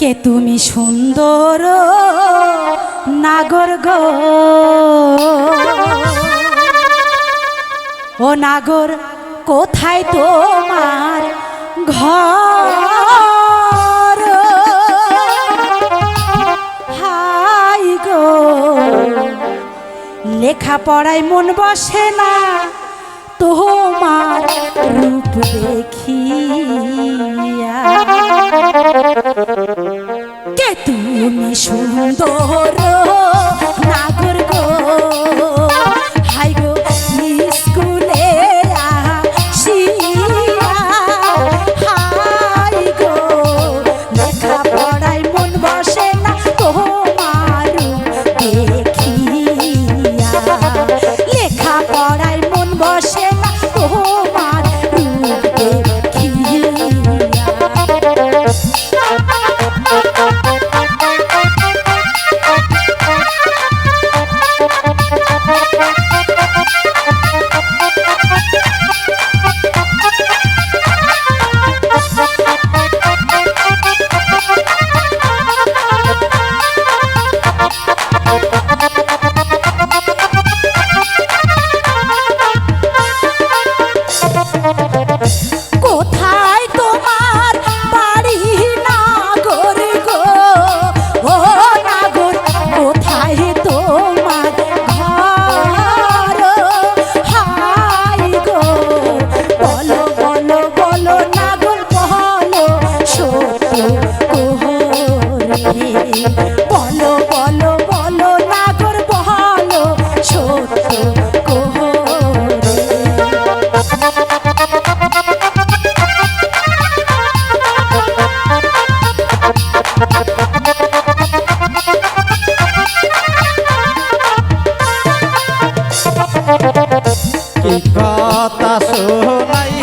কে তুমি সুন্দর নাগর ও নাগর, কোথায় তোমার ঘর? লেখা পড়ায় লেখাপড়ায় মন বসে না, তোমার রূপ দেখি। সুন্দর কি কথা শোনাই?